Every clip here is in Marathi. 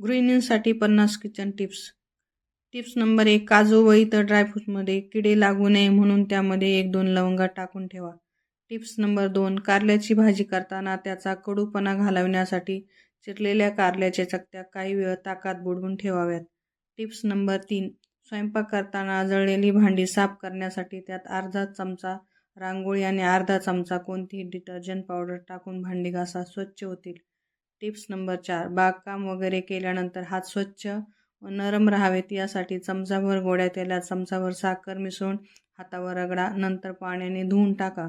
गृहिणींसाठी पन्नास किचन टिप्स. टिप्स नंबर एक काजू व इतर ड्रायफ्रूटमध्ये किडे लागू नये म्हणून त्यामध्ये एक दोन लवंगा टाकून ठेवा. टिप्स नंबर दोन कारल्याची भाजी करताना त्याचा कडूपणा घालवण्यासाठी चिरलेल्या कारल्याच्या चकत्या काही वेळ ताकात बुडवून ठेवाव्यात. टिप्स नंबर तीन स्वयंपाक करताना जळलेली भांडी साफ करण्यासाठी त्यात अर्धा चमचा रांगोळी आणि अर्धा चमचा कोणतीही डिटर्जंट पावडर टाकून भांडी घासा स्वच्छ होतील. टिप्स नंबर चार बागकाम वगैरे केल्यानंतर हात स्वच्छ व नरम राहावेत यासाठी चमचाभर गोड्या तेलात चमचाभर साखर मिसळून हातावर रगडा नंतर पाण्याने धुवून टाका.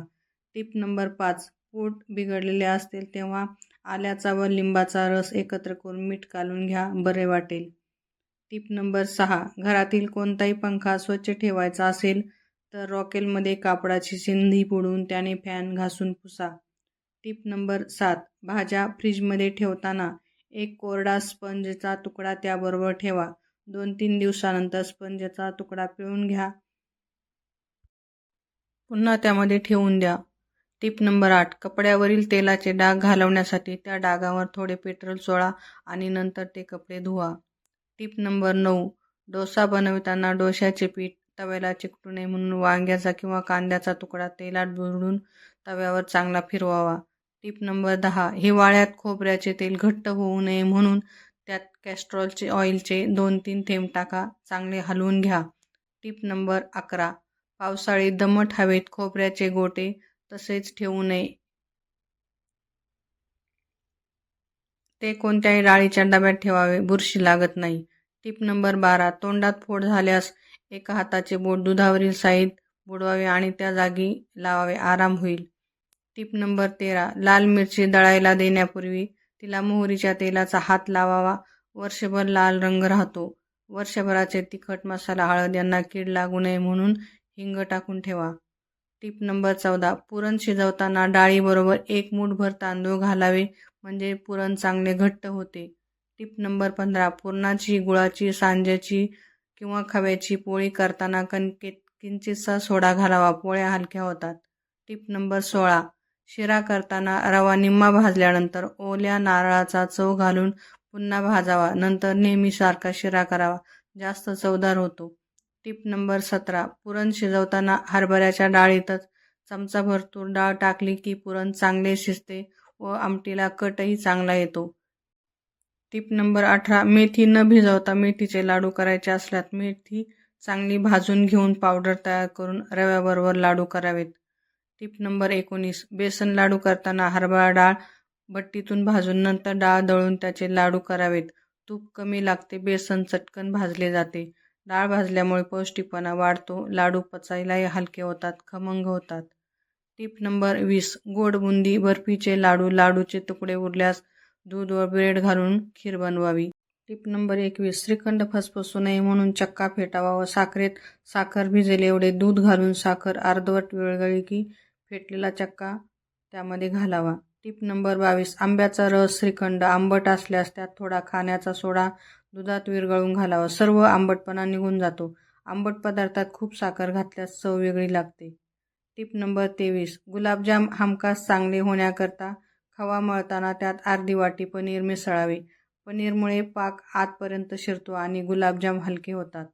टिप नंबर पाच पोट बिघडलेले असतील तेव्हा आल्याचा व लिंबाचा रस एकत्र करून मीठ घालून घ्या बरे वाटेल. टिप नंबर सहा घरातील कोणताही पंखा स्वच्छ ठेवायचा असेल तर रॉकेलमध्ये कापडाची सिंधी बुडून त्याने फॅन घासून पुसा. टिप नंबर सात. भाज्या फ्रीजमध्ये ठेवताना एक कोरडा स्पंजचा तुकडा त्याबरोबर ठेवा. दोन तीन दिवसानंतर स्पंजचा तुकडा पिळून घ्या. पुन्हा त्यामध्ये ठेवून द्या. टिप नंबर आठ. कपड्यावरील तेलाचे डाग घालवण्यासाठी त्या डागावर थोडे पेट्रोल चोळा आणि नंतर ते कपडे धुवा. टिप नंबर नऊ. डोसा बनवताना डोश्याचे पीठ तव्याला चिकटू नये म्हणून वांग्याचा किंवा कांद्याचा तुकडा तेलात बुडून तव्यावर चांगला फिरवावा. टिप नंबर दहा हिवाळ्यात खोबऱ्याचे तेल घट्ट होऊ नये म्हणून त्यात कॅस्ट्रॉलचे ऑइलचे दोन तीन थेंब टाका चांगले हलवून घ्या. टिप नंबर अकरा पावसाळी दमट हवेत खोबऱ्याचे गोटे तसेच ठेवू नये. ते कोणत्याही डाळीच्या डब्यात ठेवावे बुरशी लागत नाही. टिप नंबर बारा तोंडात फोड झाल्यास एका हाताचे बोट दुधावरील साईत बुडवावे आणि त्या जागी लावावे आराम होईल. टिप नंबर तेरा. लाल मिरची दळायला देण्यापूर्वी तिला मोहरीच्या तेलाचा हात लावावा. वर्षभर लाल रंग राहतो. वर्षभराचे तिखट मसाला हळद यांना कीड लागू नये म्हणून हिंग टाकून ठेवा. टिप नंबर चौदा. पुरण शिजवताना डाळीबरोबर एक मूठभर तांदूळ घालावे म्हणजे पुरण चांगले घट्ट होते. टिप नंबर पंधरा. पुरणाची गुळाची सांज्याची किंवा खव्याची पोळी करताना कणकेत किंचितसा सोडा घालावा पोळ्या हलक्या होतात. टिप नंबर सोळा. शिरा करताना रवा निम्मा भाजल्यानंतर ओल्या नारळाचा चव घालून पुन्हा भाजावा. नंतर नेहमीसारखा शिरा करावा. जास्त चवदार होतो. टिप नंबर सतरा. पुरण शिजवताना हरभऱ्याच्या डाळीतच चमचाभर तूर डाळ टाकली की पुरण चांगले शिजते व आमटीला कटही चांगला येतो. टिप नंबर अठरा. मेथी न भिजवता मेथीचे लाडू करायचे असल्यास मेथी चांगली भाजून घेऊन पावडर तयार करून रव्याबरोबर लाडू करावेत. टिप नंबर एकोणीस. बेसन लाडू करताना हरभरा डाळ भट्टीतून भाजून नंतर डाळ दळून त्याचे लाडू करावेत. तूप कमी लागते बेसन चटकन भाजले जाते. डाळ भाजल्यामुळे पौष्टिकपणा वाढतो लाडू पचायलाही हलके होतात खमंग होतात. टिप नंबर वीस. गोड बुंदी बर्फीचे लाडू लाडूचे तुकडे उरल्यास दूध व ब्रेड घालून खीर बनवावी. टिप नंबर एकवीस. श्रीखंड फसफसू नये म्हणून चक्का फेटावा व साखरेत साखर भिजेल एवढे दूध घालून साखर अर्धवट वेळगळी की फेटलेला चक्का त्यामध्ये घालावा. टीप नंबर बावीस. आंब्याचा रस श्रीखंड आंबट असल्यास त्यात थोडा खाण्याचा सोडा दुधात विरघळून घालावा. सर्व आंबटपणा निघून जातो. आंबट पदार्थात खूप साखर घातल्यास चव वेगळी लागते. टीप नंबर तेवीस. गुलाबजाम हमखास चांगले होण्याकरता खवा मळताना त्यात अर्धी वाटी पनीर मिसळावे. पनीरमुळे पाक आतपर्यंत शिरतो आणि गुलाबजाम हलके होतात.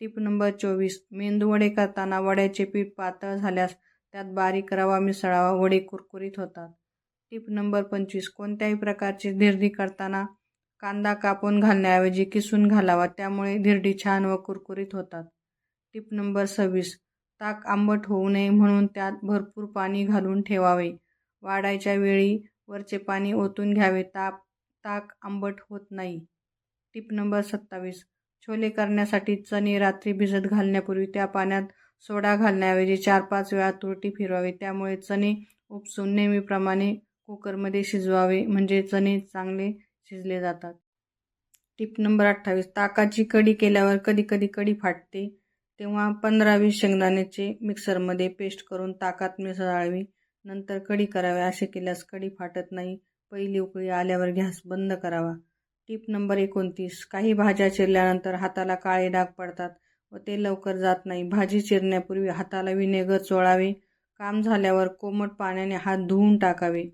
टीप नंबर चोवीस. मेंदूवडे करताना वड्याचे पीठ पातळ झाल्यास त्यात बारीक रवा मिसळावा वडे कुरकुरीत होतात. टिप नंबर पंचवीस कोणत्याही प्रकारची धिरडी करताना कांदा कापून घालण्याऐवजी किसून घालावा त्यामुळे धिरडी छान व कुरकुरीत होतात. टिप नंबर सव्वीस ताक आंबट होऊ नये म्हणून त्यात भरपूर पाणी घालून ठेवावे. वाढायच्या वेळी वरचे पाणी ओतून घ्यावे ताप ताक आंबट होत नाही. टिप नंबर सत्तावीस छोले करण्यासाठी चणे रात्री भिजत घालण्यापूर्वी त्या पाण्यात सोडा घालण्याऐवजी चार पाच वेळा तुरटी फिरवावी. त्यामुळे चणे उपसून नेहमीप्रमाणे कुकरमध्ये शिजवावे म्हणजे चणे चांगले शिजले जातात. टिप नंबर अठ्ठावीस. ताकाची कढी केल्यावर कधी कधी कढी फाटते तेव्हा पंधरा वीस शेंगदाण्याचे मिक्सरमध्ये पेस्ट करून ताकात मिसळावी. नंतर कढी करावी. असे केल्यास कढी फाटत नाही. पहिली उकळी आल्यावर गॅस बंद करावा. टिप नंबर एकोणतीस. काही भाज्या चिरल्यानंतर हाताला काळे डाग पडतात. व ते लवकर जात नाही. भाजी चिरण्यापूर्वी हाताला विनेगर चोळावे. काम झाल्यावर कोमट पाण्याने हात धुवून टाकावे.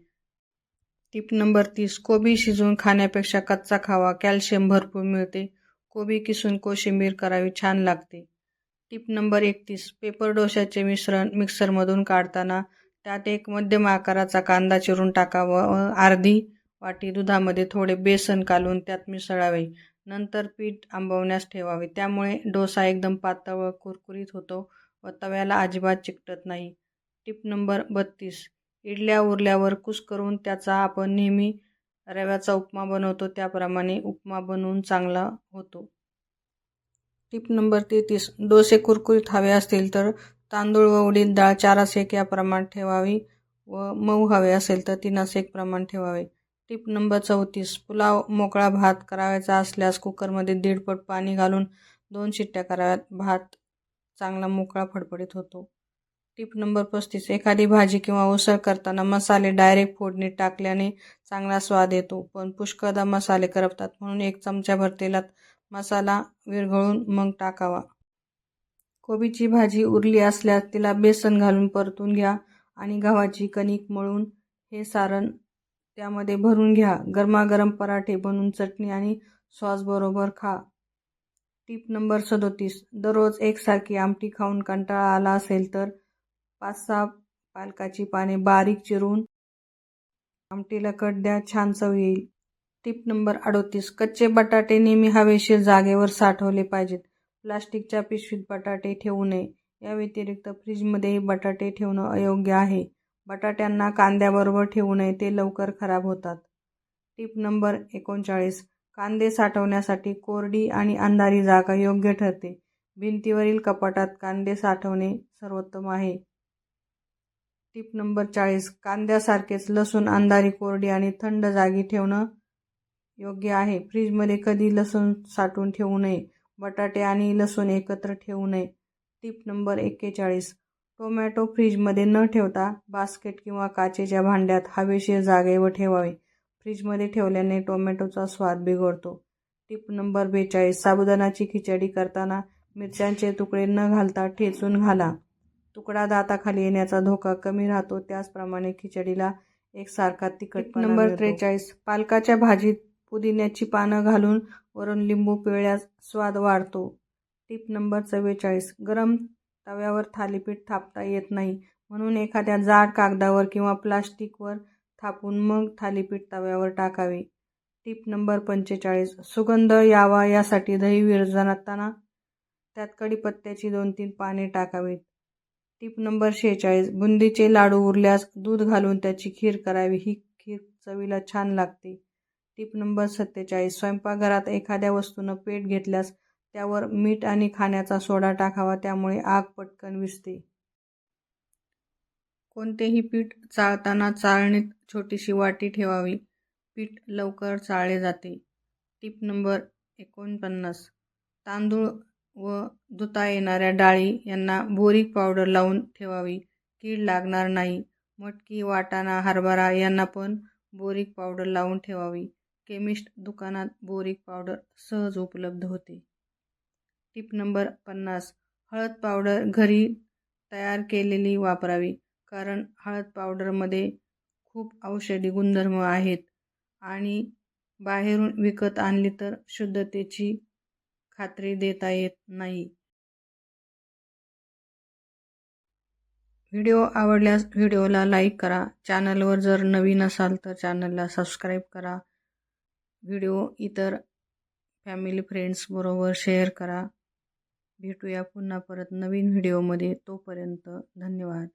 टिप नंबर तीस. कोबी शिजवून खाण्यापेक्षा कच्चा खावा. कॅल्शियम भरपूर मिळते. कोबी किसून कोशिंबीर करावी. छान लागते. टिप नंबर एकतीस. पेपर डोशाचे मिश्रण मिक्सरमधून काढताना त्यात एक मध्यम आकाराचा कांदा चिरून टाकावा व अर्धी वाटी दुधामध्ये थोडे बेसन घालून त्यात मिसळावे. नंतर पीठ आंबवण्यास ठेवावे. त्यामुळे डोसा एकदम पातळ व कुरकुरीत होतो व तव्याला अजिबात चिकटत नाही. टिप नंबर बत्तीस. इडल्या उरल्यावर कुस्करून त्याचा आपण नेहमी रव्याचा उपमा बनवतो. त्याप्रमाणे उपमा बनवून चांगला होतो. टिप नंबर तेहतीस. डोसे कुरकुरीत हवे असतील तर तांदूळ व उडीद डाळ चारा एक या प्रमाण ठेवावी व मऊ हवे असेल तर तीन एक प्रमाण ठेवावे. टिप नंबर चौतीस. पुलाव मोकळा भात करावायचा असल्यास कुकरमध्ये दीडपट पाणी घालून दोन शिट्ट्या कराव्यात. भात चांगला मोकळा फडफडीत होतो. टिप नंबर पस्तीस. एखादी भाजी किंवा उसळ करताना मसाले डायरेक्ट फोडणीत टाकल्याने चांगला स्वाद येतो पण पुष्कळदा मसाले करपतात म्हणून एक चमच्याभर तेलात मसाला विरघळून मग टाकावा. कोबीची भाजी उरली असल्यास तिला बेसन घालून परतून घ्या आणि गव्हाची कणिक मळून हे सारण त्यामध्ये भरून घ्या. गरमागरम पराठे बनवून चटणी आणि सॉसबरोबर खा. टीप नंबर सदोतीस. दररोज एकसारखी आमटी खाऊन कंटाळा आला असेल तर पाच सहा पालकाची पाने बारीक चिरून आमटीला कट द्या. छान चव येईल. टीप नंबर अडोतीस. कच्चे बटाटे नेहमी हवेशीर जागेवर साठवले पाहिजेत. प्लास्टिकच्या पिशवीत बटाटे ठेवू नये. या व्यतिरिक्त फ्रीजमध्येही बटाटे ठेवणं अयोग्य आहे. बटाट्यांना कांद्याबरोबर ठेवू नये ते लवकर खराब होतात. टीप नंबर एकोणचाळीस. कांदे साठवण्यासाठी कोरडी आणि अंधारी जागा योग्य ठरते. भिंतीवरील कपाटात कांदे साठवणे सर्वोत्तम आहे. टीप नंबर चाळीस. कांद्यासारखेच लसूण अंधारी कोरडी आणि थंड जागी ठेवणं योग्य आहे. फ्रीजमध्ये कधी लसूण साठवून ठेवू नये. बटाटे आणि लसूण एकत्र ठेवू नये. टीप नंबर एक्केचाळीस. टोमॅटो फ्रीजमध्ये न ठेवता बास्केट किंवा काचेच्या भांड्यात हवेशीर जागेवर ठेवावे. फ्रीजमध्ये ठेवल्याने टोमॅटोचा स्वाद बिघडतो. टीप नंबर बेचाळीस. साबुदाणाची खिचडी करताना मिरच्यांचे तुकडे न घालता ठेचून घाला. तुकडा दाताखाली येण्याचा धोका कमी राहतो त्याचप्रमाणे खिचडीला एकसारखा तिखट नंबर त्रेचाळीस. पालकाच्या भाजीत पुदिन्याची पानं घालून वरून लिंबू पिळल्यास स्वाद वाढतो. टीप नंबर चव्वेचाळीस. गरम तव्यावर थालीपीठ थापता येत नाही. म्हणून एखाद्या जाड कागदावर किंवा प्लास्टिकवर थापून मग थालीपीठ तव्यावर टाकावे. टीप नंबर पंचेचाळीस. सुगंध यावा यासाठी दही विरजणताना त्यात कढीपत्त्याची दोन तीन पाने टाकावीत. टीप नंबर शेहेचाळीस. बुंदीचे लाडू उरल्यास दूध घालून त्याची खीर करावी. ही खीर चवीला छान लागते. टीप नंबर सत्तेचाळीस. स्वयंपाकघरात एखाद्या वस्तूनं पेट घेतल्यास त्यावर मीठ आणि खाण्याचा सोडा टाकावा त्यामुळे आग पटकन विसते. कोणतेही पीठ चाळताना चाळणीत छोटीशी वाटी ठेवावी. पीठ लवकर चाळले जाते. टीप नंबर एकोणपन्नास. तांदूळ व धुता येणाऱ्या डाळी यांना बोरिक पावडर लावून ठेवावी. कीड लागणार नाही. मटकी वाटाणा हरभरा यांना पण बोरिक पावडर लावून ठेवावी. केमिस्ट दुकानात बोरिक पावडर सहज उपलब्ध होते. टिप नंबर पन्नास. हळद पावडर घरी तयार केलेली वापरावी कारण हळद पावडरमध्ये खूप औषधी गुणधर्म आहेत आणि बाहेरून विकत आणली तर शुद्धतेची खात्री देता येत नाही. व्हिडिओ आवडल्यास व्हिडिओला लाईक करा चॅनलवर जर नवीन असाल तर चॅनलला सबस्क्राईब करा. व्हिडिओ इतर फॅमिली फ्रेंड्सबरोबर शेअर करा. भेटूया पुन्हा परत नवीन व्हिडिओमध्ये. तोपर्यंत धन्यवाद.